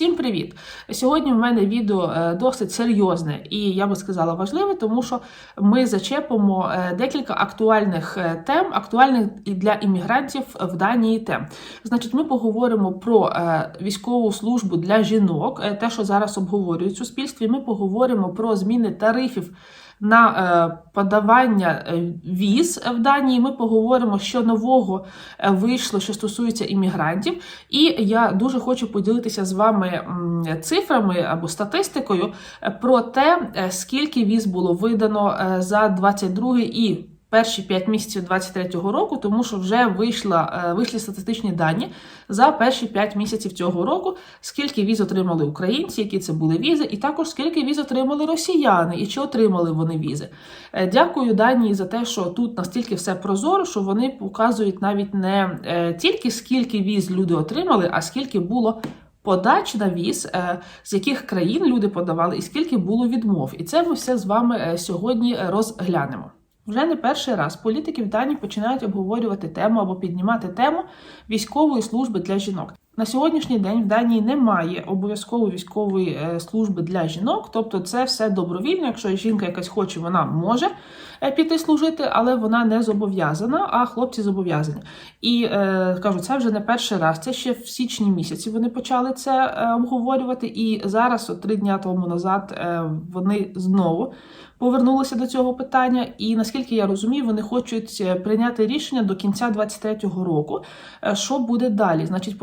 Всім привіт! Сьогодні в мене відео е, досить серйозне і я би сказала важливе, тому що ми зачепимо е, декілька актуальних е, тем, актуальних і для іммігрантів в Данії тем. Значить, ми поговоримо про військову службу для жінок, те, що зараз обговорюють в суспільстві. Ми поговоримо про зміни тарифів на е, подавання е, віз в Данії. Ми поговоримо, що нового е, вийшло, що стосується іммігрантів. І я дуже хочу поділитися з вами цифрами або статистикою про те, скільки віз було видано за 22 і перші 5 місяців 2023 року, тому що вже вийшла, е, вийшли статистичні дані за перші 5 місяців цього року, скільки віз отримали українці, які це були візи, і також скільки віз отримали росіяни і чи отримали вони візи. Е, дякую Данії за те, що тут настільки все прозоро, що вони показують навіть не е, тільки скільки віз люди отримали, а скільки було. Подач на віз, з яких країн люди подавали, і скільки було відмов, і це ми все з вами сьогодні розглянемо. Вже не перший раз політики в Данії починають обговорювати тему або піднімати тему військової служби для жінок. На сьогоднішній день в Данії немає обов'язкової військової е, служби для жінок, тобто це все добровільно. Якщо жінка якась хоче, вона може е, піти служити, але вона не зобов'язана, а хлопці зобов'язані. І е, кажу, це вже не перший раз. Це ще в січні місяці вони почали це обговорювати. І зараз, от три дня тому назад, вони знову повернулися до цього питання. І наскільки я розумію, вони хочуть прийняти рішення до кінця 2023 року. Що буде далі? Значить,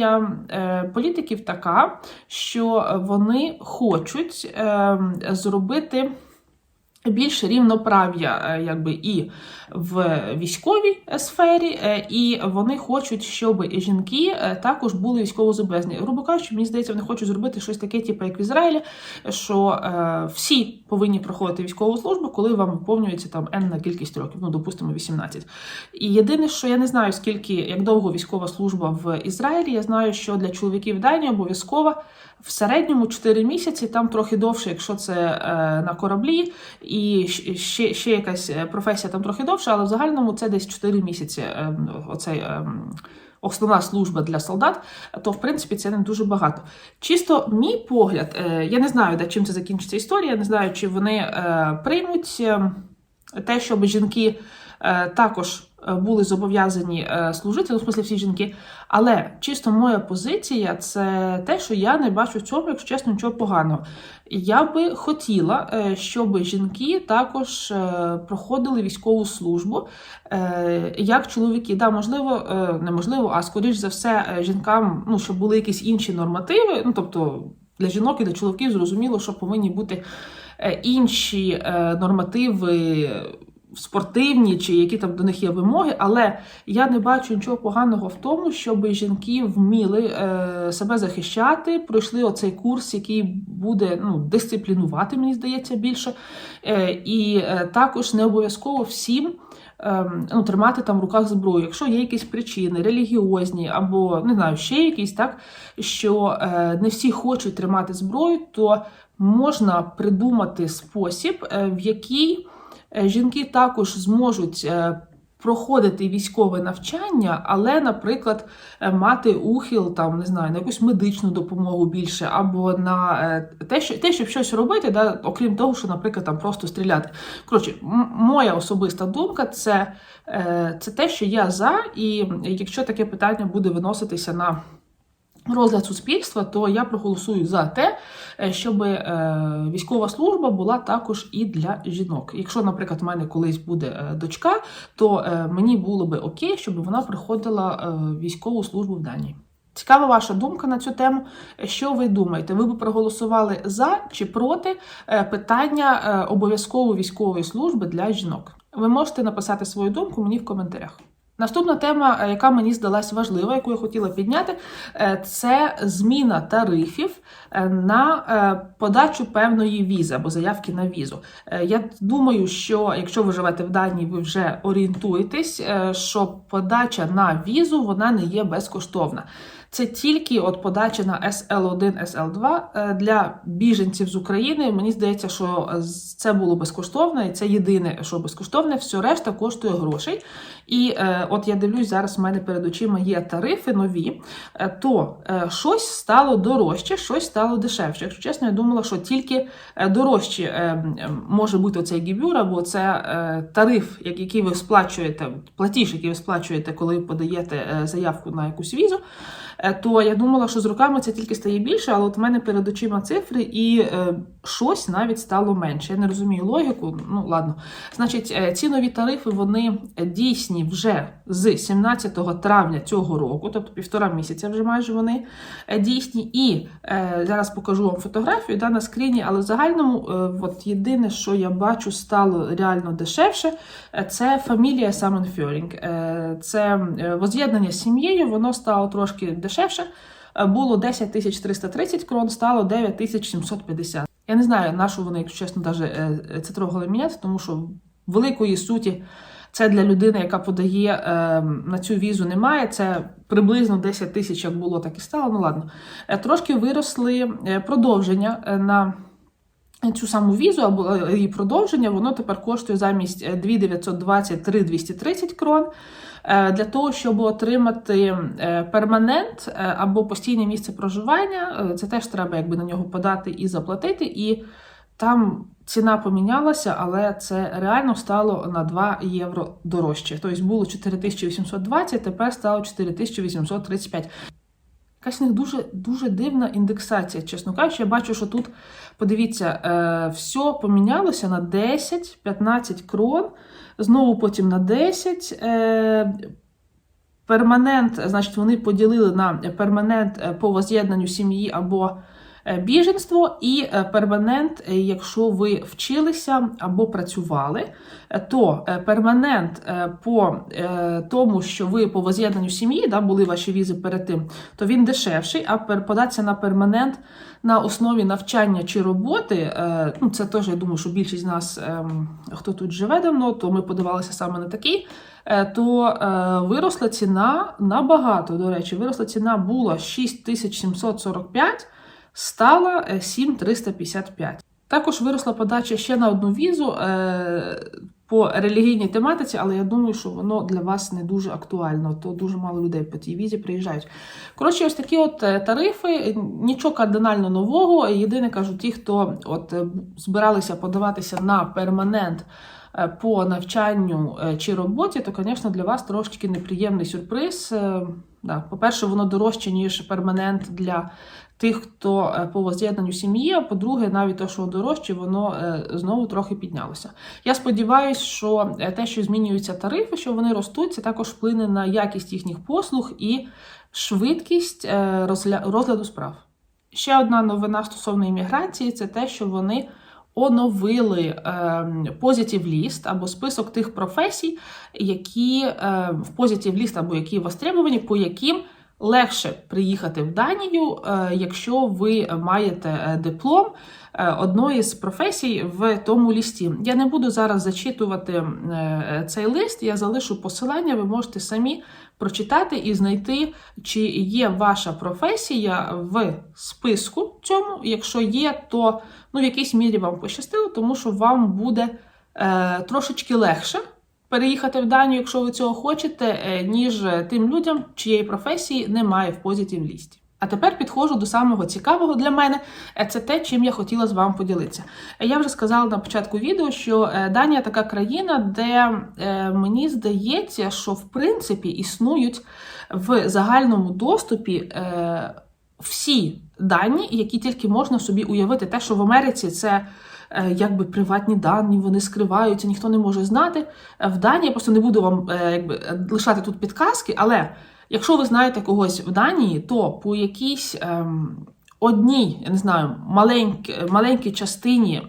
позиція е, політиків така, що вони хочуть ем, зробити. Більш рівноправ'я, е, якби і в військовій сфері, е, і вони хочуть, щоб жінки е, також були військово зобов'язані. Грубо кажучи, мені здається, вони хочуть зробити щось таке, типу, як в Ізраїлі, що всі повинні проходити військову службу, коли вам виповнюється там енна кількість років, ну допустимо, 18. І єдине, що я не знаю, скільки як довго військова служба в Ізраїлі. Я знаю, що для чоловіків Данії обов'язкова в середньому 4 місяці, там трохи довше, якщо це на кораблі і ще ще якась е, професія там трохи довша, але в загальному це десь 4 місяці. Ем, оцей Основна служба для солдат, то в принципі це не дуже багато. Чисто мій погляд, е, я не знаю, де чим це закінчиться історія, не знаю, чи вони е, приймуть те, щоб жінки також Е, були зобов'язані е, служити, ну, в смислі всі жінки. Але чисто моя позиція це те, що я не бачу в цьому, якщо чесно, нічого поганого. Я би хотіла, е, щоб жінки також проходили військову службу, як чоловіки. Да, можливо, неможливо, а скоріш за все, жінкам, ну, щоб були якісь інші нормативи. Ну, тобто для жінок і для чоловіків зрозуміло, що повинні бути інші нормативи спортивні чи які там до них є вимоги, але я не бачу нічого поганого в тому, щоб жінки вміли е, себе захищати, пройшли оцей курс, який буде ну, дисциплінувати, мені здається, більше. Е, І е, також не обов'язково всім. Ем, ну, Тримати там в руках зброю, якщо є якісь причини, релігіозні або не знаю, ще якісь, так що е, не всі хочуть тримати зброю, то можна придумати спосіб, е, в який жінки також зможуть е, проходити військове навчання, але, наприклад, е, мати ухил, там не знаю, на якусь медичну допомогу більше, або на те, що те, щоб щось робити, да, окрім того, що, наприклад, там просто стріляти. Коротше, моя особиста думка це, це те, що я за, і якщо таке питання буде виноситися на розгляд суспільства, то я проголосую за те, е, щоб е, військова служба була також і для жінок. Якщо, наприклад, в мене колись буде е, дочка, то мені було би окей, щоб вона приходила військову службу в Данії. Цікава ваша думка на цю тему. Що ви думаєте? Ви б проголосували за чи проти питання обов'язкової військової служби для жінок? Ви можете написати свою думку мені в коментарях. Наступна тема, е, яка мені здалась важлива, яку я хотіла підняти, е, це зміна тарифів е, на подачу певної візи або заявки на візу. Я думаю, що якщо ви живете в Данії, ви вже орієнтуєтесь, що подача на візу вона не є безкоштовна. Це тільки от подача на SL1, SL2 е, для біженців з України. Мені здається, що це було безкоштовно, і це єдине, що безкоштовне, все решта коштує грошей. І от я дивлюсь, зараз в мене перед очима є тарифи нові, е, то е, щось стало дорожче, щось стало дешевше. Якщо чесно, я думала, що тільки е, дорожче може бути цей гібюр, або це тариф, який ви сплачуєте, платіж, який ви сплачуєте, коли подаєте заявку на якусь візу. Е, То я думала, що з роками це тільки стає більше, але от в мене перед очима цифри і е, щось навіть стало менше. Я не розумію логіку. Ну ладно. Значить, е, ці нові тарифи вони дійсні вже з 17 травня цього року, тобто півтора місяця вже майже вони дійсні. І зараз покажу вам фотографію да, на скріні, але в загальному, от єдине, що я бачу, стало реально дешевше, це фамілія Саменфьорінг. Е, Це воз'єднання з сім'єю, воно стало трошки дешевше. Е, Було 10 330 крон, стало 9 750. Я не знаю, на що вони, якщо чесно, навіть це трогали міняти, тому що великої суті це для людини, яка подає е, на цю візу, немає. Це приблизно 10 тисяч, як було, так і стало. Ну ладно. Е, Трошки виросли е, продовження е, на цю саму візу або е, її продовження. Воно тепер коштує замість е, 2920 3230 крон. Е, Для того, щоб отримати е, перманент е, або постійне місце проживання, це теж треба якби на нього подати і заплатити. І там ціна помінялася, але це реально стало на 2 євро дорожче. Тобто було 4820, тепер стало 4835. Якась в них дуже дуже дивна індексація, чесно кажучи. Я бачу, що тут, подивіться, е, все помінялося на 10-15 крон, знову потім на 10. Е, перманент, значить, вони поділили на перманент е, по воз'єднанню сім'ї або біженство, і е, перманент, е, якщо ви вчилися або працювали, е, то е, перманент е, по е, тому, що ви по воз'єднанню сім'ї, да, були ваші візи перед тим, то він дешевший, а податися на перманент на основі навчання чи роботи, е, ну це теж я думаю, що більшість з нас, ем, хто тут живе давно, то ми подавалися саме на такий. е, То е, виросла ціна набагато. До речі, виросла ціна була 6745, стала е, 7355. Також виросла подача ще на одну візу е, по релігійній тематиці, але я думаю, що воно для вас не дуже актуально, то дуже мало людей по тій візі приїжджають. Коротше, ось такі от е, тарифи, нічого кардинально нового. Єдине кажу, ті, хто от е, збиралися подаватися на перманент е, по навчанню е, чи роботі, то, звісно, для вас трошки неприємний сюрприз. Е. По-перше, воно дорожче, ніж перманент для тих, хто е, по воз'єднанню сім'ї. А по-друге, навіть те, що дорожче, воно е, знову трохи піднялося. Я сподіваюся, що е, те, що змінюються тарифи, що вони ростуть, це також вплине на якість їхніх послуг і швидкість розгляду справ. Ще одна новина стосовно імміграції це те, що вони оновили е, Positive List або список тих професій, які е, в Positive List або які востребовані, по яким легше приїхати в Данію, е, якщо ви маєте е, диплом е, одної з професій в тому лісті. Я не буду зараз зачитувати цей лист, я залишу посилання, ви можете самі прочитати і знайти, чи є ваша професія в списку цьому. Якщо є, то ну, в якійсь мірі вам пощастило, тому що вам буде трошечки легше переїхати в Данію, якщо ви цього хочете, е, ніж тим людям, чиєї професії немає в позитив лісті. А тепер підходжу до самого цікавого для мене. Е, Це те, чим я хотіла з вами поділитися. Е, Я вже сказала на початку відео, що е, Данія така країна, де е, мені здається, що в принципі існують в загальному доступі е, всі дані, які тільки можна собі уявити. Те, що в Америці це е, якби приватні дані, вони скриваються, ніхто не може знати. Е, В Данії я просто не буду вам е, якби е, лишати тут підказки, але якщо ви знаєте когось в Данії, то по якійсь ем, одній, я не знаю, маленькій, маленькій частині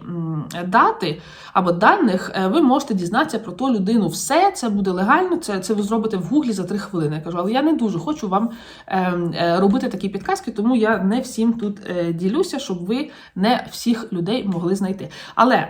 дати або даних, е, ви можете дізнатися про ту людину. Все це буде легально. Це, це ви зробите в гуглі за три хвилини. Я кажу, але я не дуже хочу вам е, е, робити такі підказки, тому я не всім тут е, ділюся, щоб ви не всіх людей могли знайти. Але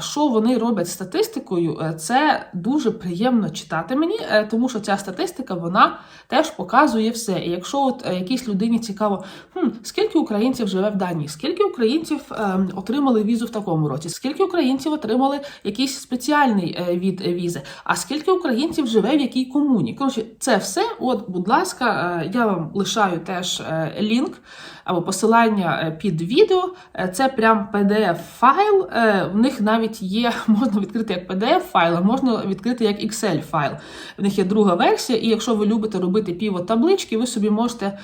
що вони роблять з статистикою, це дуже приємно читати мені, тому що ця статистика вона теж показує все. І якщо от якійсь людині цікаво, хм, скільки українців живе в Данії, скільки українців е, отримали візу в такому році, скільки українців отримали якийсь спеціальний е, від візи, а скільки українців живе в якій комуні. Коротше, це все. От, будь ласка, е, я вам лишаю теж е, лінк або посилання е, під відео. Е, Це прям PDF-файл. Е, В них навіть є, можна відкрити як PDF-файл, а можна відкрити як Excel-файл. В них є друга версія, і якщо ви любите робити півот таблички, ви собі можете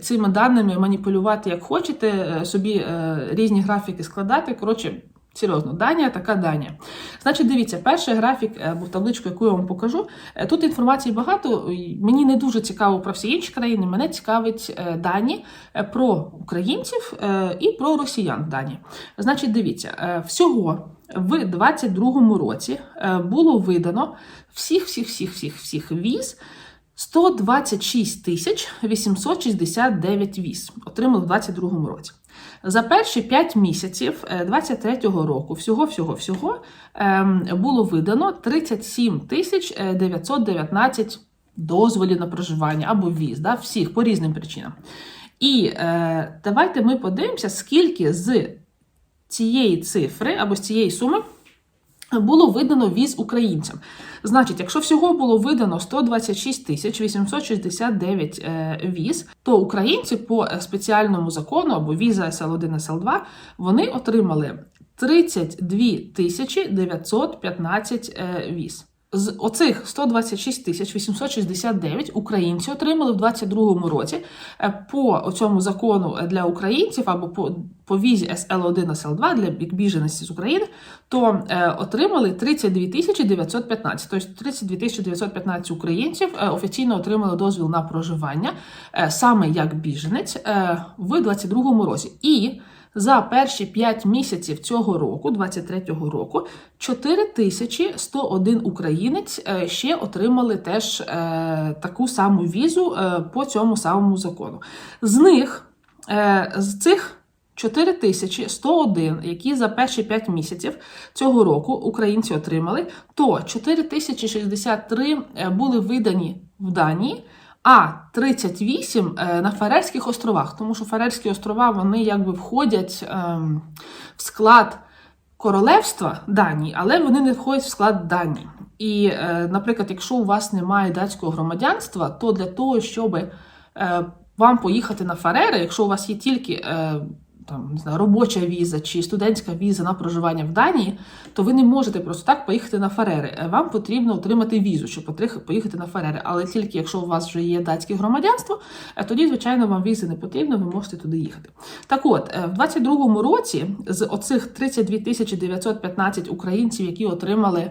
цими даними маніпулювати як хочете, собі різні графіки складати. Коротше, Серйозно, Данія така Данія. Значить, дивіться, перший графік е, або табличку, яку я вам покажу. Е, Тут інформації багато. Мені не дуже цікаво про всі інші країни. Мене цікавить е, дані е, про українців е, і про росіян в. Значить, дивіться, е, всього в 22-му році е, було видано всіх, всіх, всіх, всіх, всіх віз. 126 тисяч 869 віз отримали в 22-му році. За перші 5 місяців 23-го року всього, всього, всього ем, було видано 37 тисяч е, 919 дозволів на проживання або віз, да, всіх по різним причинам. І е, давайте ми подивимося, скільки з цієї цифри або з цієї суми було видано віз українцям. Значить, якщо всього було видано 126 тисяч 869 е, віз, то українці по е, спеціальному закону або віза СЛ1, СЛ2, вони отримали 32 тисячі 915 е, віз. З оцих 126 тисяч 869 українці отримали в 2022 році е, по цьому закону для українців або по, по візі СЛ1 СЛ2 для біженців з України, то е, отримали 32 тисячі 915. Тобто 32 тисячі 915 українців е, офіційно отримали дозвіл на проживання е, саме як біженець е, в 2022 році. І за перші 5 місяців цього року, 23-го року, 4101 українець е, ще отримали теж е, таку саму візу е, по цьому самому закону. З них, з цих 4101, які за перші 5 місяців цього року українці отримали, то 4063 е, були видані в Данії. А 38 е, на Фарерських островах, тому що Фарерські острова вони якби входять ем, в склад королевства Данії, але вони не входять в склад Данії. І, е, наприклад, якщо у вас немає датського громадянства, то для того, щоб е, вам поїхати на Фарери, якщо у вас є тільки там не знаю, робоча віза чи студентська віза на проживання в Данії, то ви не можете просто так поїхати на Фарери. Е, Вам потрібно отримати візу, щоб поїхати на Фарери. Але тільки якщо у вас вже є датське громадянство, е, тоді, звичайно, вам візи не потрібно, ви можете туди їхати. Так от, е, в 22-му році з оцих 32 тисячі 915 українців, які отримали.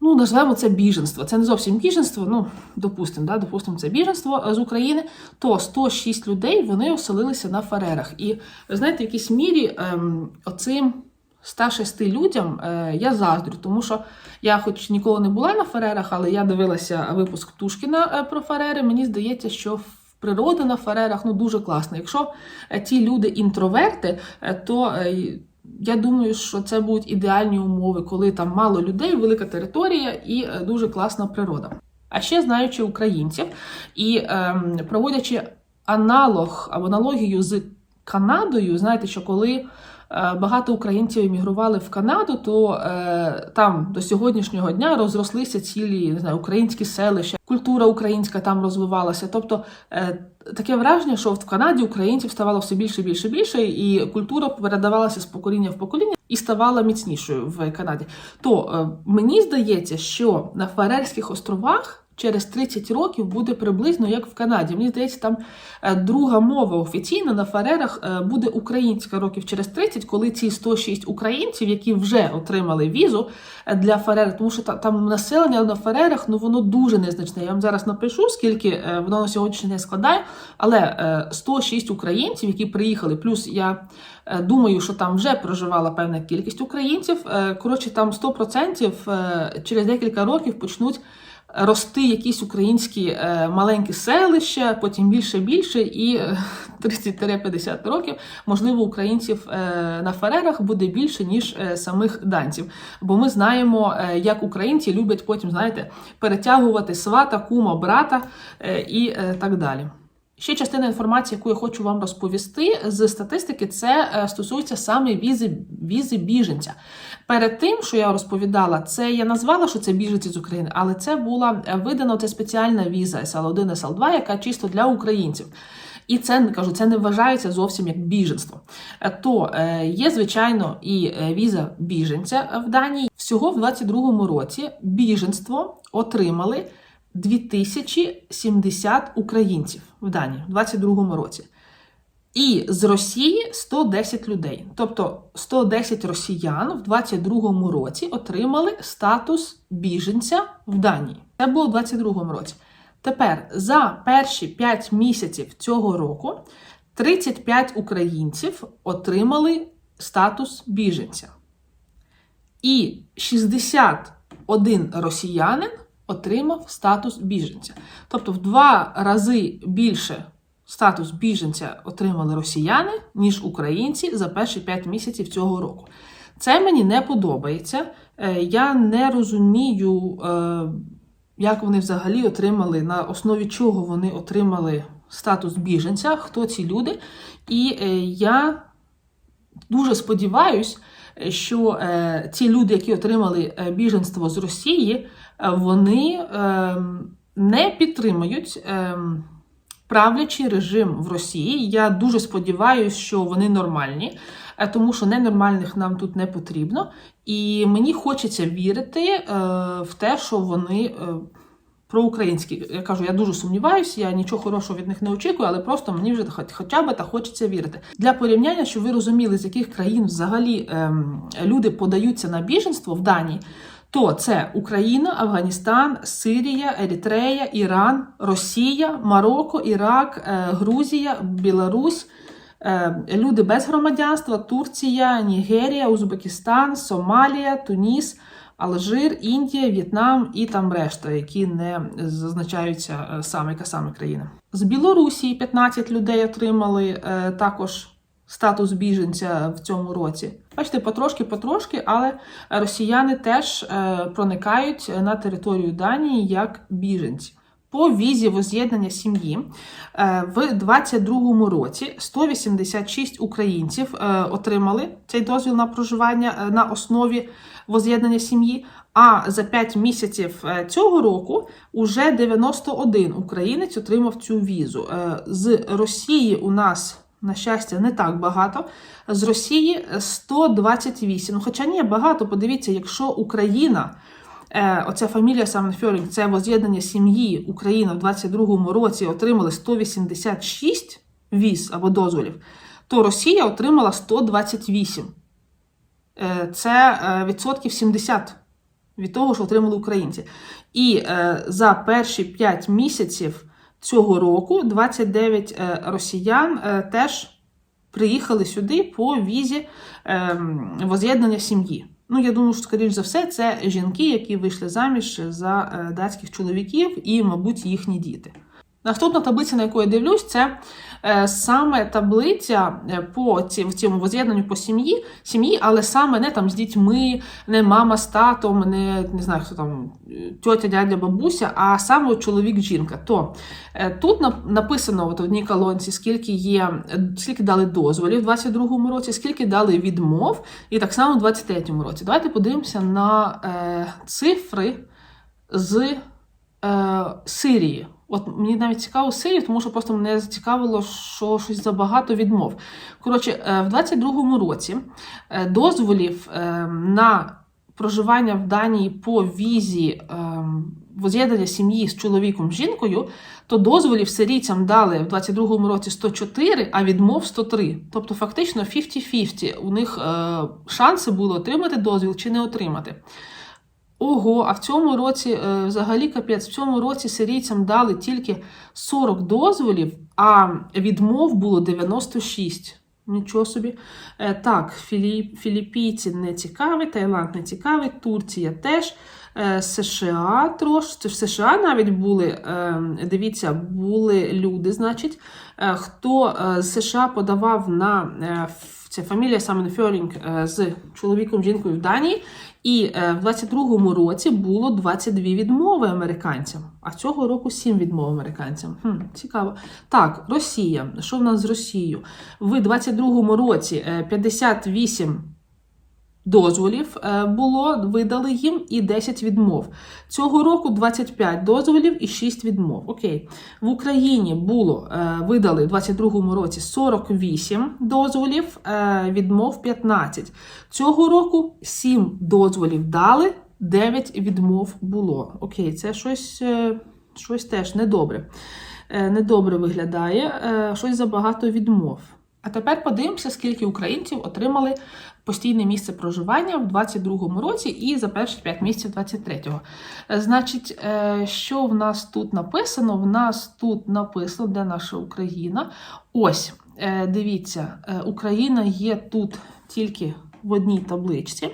Ну, назвемо це біженство. Це не зовсім біженство, ну, допустимо, да, допустимо, це біженство з України, то 106 людей вони оселилися на Фарерах. І ви знаєте, в якійсь мірі ем, оцим 106 людям е, я заздрю, тому що я, хоч ніколи не була на Фарерах, але я дивилася випуск Птушкіна е, про Фарери. Мені здається, що природа на Фарерах ну, дуже класна. Якщо е, ті люди інтроверти, е, то. е, я думаю, що це будуть ідеальні умови, коли там мало людей, велика територія і е, дуже класна природа. А ще знаючи українців і ем, проводячи аналог або аналогію з Канадою, знаєте, що коли е, багато українців емігрували в Канаду, то е, там до сьогоднішнього дня розрослися цілі не знаю, українські селища, культура українська там розвивалася. Тобто е, таке враження, що в Канаді українців ставало все більше, більше, більше, і культура передавалася з покоління в покоління і ставала міцнішою в Канаді. То е, мені здається, що на Фарерських островах через 30 років буде приблизно як в Канаді. Мені здається, там е, друга мова офіційна на Фарерах е, буде українська років через 30, коли ці 106 українців, які вже отримали візу е, для Фарер, тому що там населення на Фарерах ну воно дуже незначне. Я вам зараз напишу, скільки воно на сьогоднішній день складає, але е, 106 українців, які приїхали, плюс я думаю, що там вже проживала певна кількість українців. Коротше, там 100% е, через декілька років почнуть рости якісь українські е, маленькі селища, потім більше більше, і е, 30-50 років, можливо, українців е, на Фарерах буде більше, ніж е, самих данців. Бо ми знаємо, е, як українці люблять потім, знаєте, перетягувати свата, кума, брата е, і е, так далі. Ще частина інформації, яку я хочу вам розповісти з статистики, це е, стосується саме візи, візи біженця. Перед тим, що я розповідала, це я назвала, що це біженці з України, але це була е, видана це спеціальна віза SL1, SL2, яка чисто для українців. І це кажу, це не вважається зовсім як біженство. Е, То е, є, звичайно, і віза біженця в Данії. Всього в 22-му році біженство отримали 2070 українців в Данії в 22-му році. І з Росії 110 людей. Тобто 110 росіян в 22-му році отримали статус біженця в Данії. Це було в 22-му році. Тепер за перші 5 місяців цього року 35 українців отримали статус біженця. І 61 росіянин отримав статус біженця. Тобто в два рази більше статус біженця отримали росіяни, ніж українці за перші 5 місяців цього року. Це мені не подобається. Е, Я не розумію, е, як вони взагалі отримали, на основі чого вони отримали статус біженця, хто ці люди. І е, я дуже сподіваюсь, що ці люди, які отримали біженство з Росії, вони е, не підтримують е, правлячий режим в Росії. Я дуже сподіваюся, що вони нормальні, е, тому що ненормальних нам тут не потрібно. І мені хочеться вірити е, в те, що вони. Е, проукраїнські. Я кажу, я дуже сумніваюся, я нічого хорошого від них не очікую, але просто мені вже хоч- хоча б та хочеться вірити. Для порівняння, щоб ви розуміли, з яких країн взагалі ем, люди подаються на біженство в Данії, то це Україна, Афганістан, Сирія, Ерітрея, Іран, Росія, Марокко, Ірак, е, Грузія, Білорусь. е, Люди без громадянства, Турція, Нігерія, Узбекистан, Сомалія, Туніс, Алжир, Індія, В'єтнам і там решта, які не зазначаються е, саме яка саме країна. З Білорусі 15 людей отримали також статус біженця в цьому році. Бачите, потрошки-потрошки, але росіяни теж е, проникають на територію Данії як біженці. По візі воз'єднання сім'ї е, в 2022 році 186 українців е, отримали цей дозвіл на проживання на основі воз'єднання сім'ї. А за 5 місяців цього року уже 91 українець отримав цю візу. З Росії у нас, на щастя, не так багато. З Росії 128. Ну, хоча ні, багато. Подивіться, якщо Україна. Е, Оця фамілія Саменфьорінг, це воз'єднання сім'ї Україна в 22-му році отримали 186 віз або дозволів, то Росія отримала 128. Е, Це е, відсотків 70 від того, що отримали українці. І за перші 5 місяців цього року 29 е, росіян е, теж приїхали сюди по візі е, воз'єднання сім'ї. Ну, я думаю, що, скоріш за все, це жінки, які вийшли заміж за е, датських чоловіків і, мабуть, їхні діти. Наступна таблиця, на яку я дивлюсь, це е, саме таблиця е, по в цьому воз'єднанню по сім'ї, сім'ї, але саме не там з дітьми, не мама з татом, не, не знаю, хто там, тьотя, дядя, бабуся, а саме чоловік, жінка. То е, тут написано от в одній колонці, скільки є, скільки дали дозволів у 22-му році, скільки дали відмов, і так само в 23-му році. Давайте подивимося на е, цифри з е, Сирії. От мені навіть цікаво Сирію, тому що просто мене зацікавило, що щось забагато відмов. Коротше, е, в 22-му році е, дозволів е, на проживання в Данії по візі воз'єднання сім'ї з чоловіком жінкою, то дозволів сирійцям дали в 22-му році 104, а відмов 103. Тобто, фактично 50-50. У них шанси було отримати дозвіл чи не отримати. Ого, а в цьому році е, взагалі капець, в цьому році сирійцям дали тільки 40 дозволів, а відмов було 96. Нічого собі. Е, так, Філіп, філіппійці не цікаві, Таїланд не цікавий, Турція теж. Е, США трошки, в США навіть були, дивіться, були люди, значить, хто з США подавав на це фамілія Саменфьорінг е, з чоловіком жінкою в Данії, і е, в 22-му році було 22 відмови американцям, а цього року 7 відмов американцям. Хм, цікаво. Так, Росія. Що в нас з Росією? В 22-му році е, 58 дозволів е, було, видали їм і 10 відмов. Цього року 25 дозволів і 6 відмов. Окей. В Україні було е, видали в 22-му році 48 дозволів, е, відмов 15. Цього року 7 дозволів дали, 9 відмов було. Окей, це щось, щось теж недобре. Недобре виглядає, щось забагато відмов. А тепер подивимося, скільки українців отримали постійне місце проживання в 22-му році і за перші 5 місяців 23-го. Е, Значить, е, що в нас тут написано? В нас тут написано, де наша Україна. Ось, е, дивіться, е, Україна є тут тільки в одній табличці.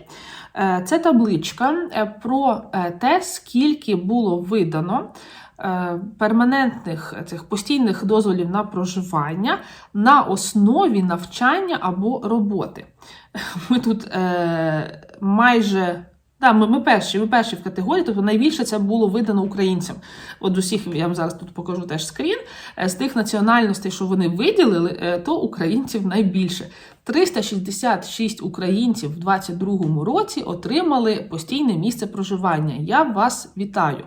Це табличка про те, скільки було видано перманентних е, цих постійних дозволів на проживання на основі навчання або роботи. Ми тут е, майже. Да, ми, ми перші, ми перші в категорії, тобто найбільше це було видано українцям. От усіх, я вам зараз тут покажу теж скрін. Е, З тих національностей, що вони виділили, е, то українців найбільше. 366 українців в 22-му році отримали постійне місце проживання. Я вас вітаю.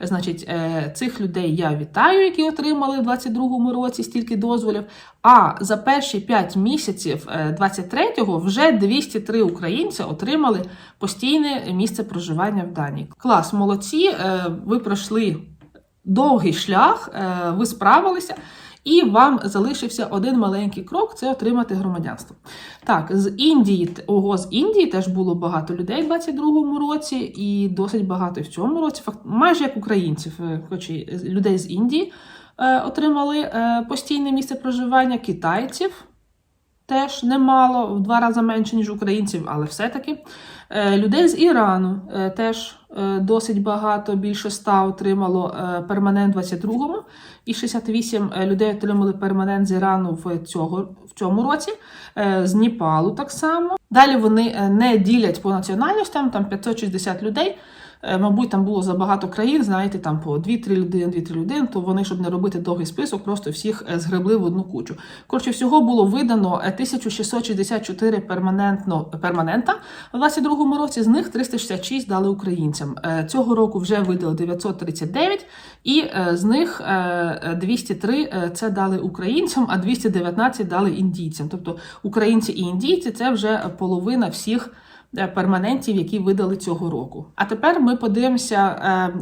Значить, е, цих людей я вітаю, які отримали в 22-му році стільки дозволів. А за перші 5 місяців е, 23-го вже 203 українці отримали постійне місце проживання в Данії. Клас, молодці! е, Ви пройшли довгий шлях, е, ви справилися. І вам залишився один маленький крок це отримати громадянство. Так, з Індії, ого, з Індії теж було багато людей в 22-му році, і досить багато в цьому році. Факт, майже як українців, е, хоч і людей з Індії е, отримали е, постійне місце проживання, китайців теж немало, в два рази менше, ніж українців, але все-таки. Е, Людей з Ірану е, теж е, досить багато, більше 100 отримало перманент в 22-му, і 68 людей отримали перманент з Ірану в, цього, в цьому році, з Ніпалу так само. Далі вони не ділять по національностям, там 560 людей. Е, Мабуть, там було забагато країн, знаєте, там по 2-3 людини, 2-3 людини, то вони, щоб не робити довгий список, просто всіх е, згребли в одну кучу. Коротше, всього було видано е, 1664 перманентно, перманента в 22-му році, з них 366 дали українцям. Е, Цього року вже видали 939, і е, з них е, е, 203 е, це дали українцям, а 219 дали індійцям. Тобто українці і індійці це вже половина всіх е, перманентів, які видали цього року. А тепер ми подивимося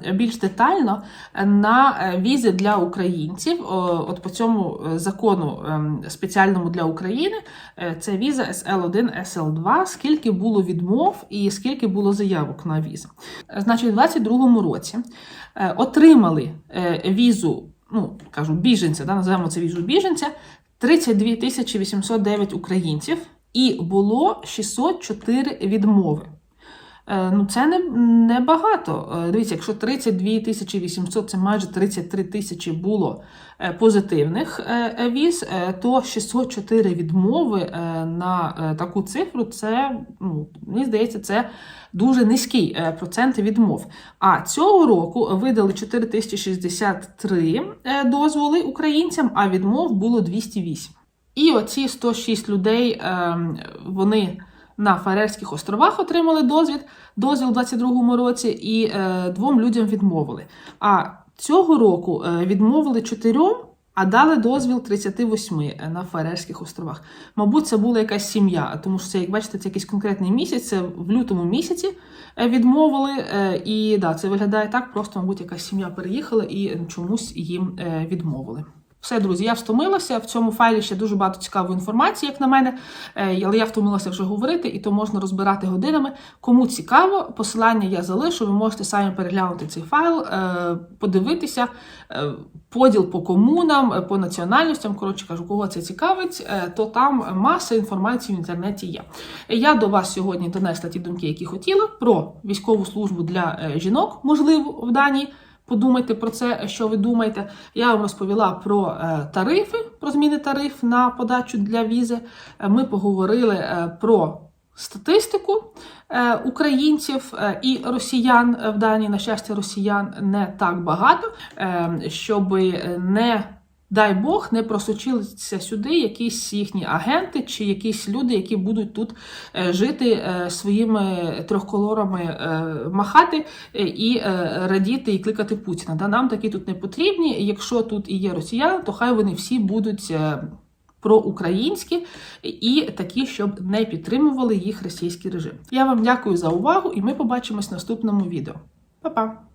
е, більш детально на е, візи для українців. От по цьому е, закону е, спеціальному для України е, це віза SL1, SL2, скільки було відмов і скільки було заявок на візи. Е, Значить, у 2022 році е, отримали е, візу, ну кажу, біженця, да, називаємо це візу біженця, 32 тисячі 809 українців, і було 604 відмови. Е, Ну, це не, не багато. Е, Дивіться, якщо 32 тисячі 800, це майже 33 тисячі було е, позитивних віз, то 604 відмови на таку цифру, це, ну, мені здається, це дуже низький процент відмов. А цього року видали 4063 е, дозволи українцям, а відмов було 208. І оці 106 людей, е, вони на Фарерських островах отримали дозвіл, дозвіл у 22-му році, і е, двом людям відмовили. А цього року е, відмовили чотирьом, А дали дозвіл 38 на Фарерських островах. Мабуть, це була якась сім'я, тому що це, як бачите, це якийсь конкретний місяць. Це в лютому місяці е, відмовили. е, І да, це виглядає так. Просто, мабуть, якась сім'я переїхала і чомусь їм е, відмовили. Все, друзі, я втомилася. В цьому файлі ще дуже багато цікавої інформації, як на мене. Е, Але я втомилася вже говорити, і то можна розбирати годинами. Кому цікаво, посилання я залишу. Ви можете самі переглянути цей файл, е, подивитися е, поділ по комунам, по національностям. Коротше кажу, кого це цікавить, то там маса інформації в інтернеті є. Я до вас сьогодні донесла ті думки, які хотіла, про військову службу для жінок, можливо, в Данії. Подумайте про це, що ви думаєте. Я вам розповіла про е, тарифи, про зміни тариф на подачу для візи. Е, Ми поговорили е, про статистику українців і росіян в Данії. На щастя, росіян не так багато, щоб не. Дай Бог не просочилися сюди якісь їхні агенти чи якісь люди, які будуть тут е, жити е, своїми трьохколорами, е, махати і радіти і кликати Путіна. Да, нам такі тут не потрібні. Якщо тут і є росіяни, то хай вони всі будуть. Проукраїнські і такі, щоб не підтримували їх російський режим. Я вам дякую за увагу, і ми побачимось в наступному відео. Па-па!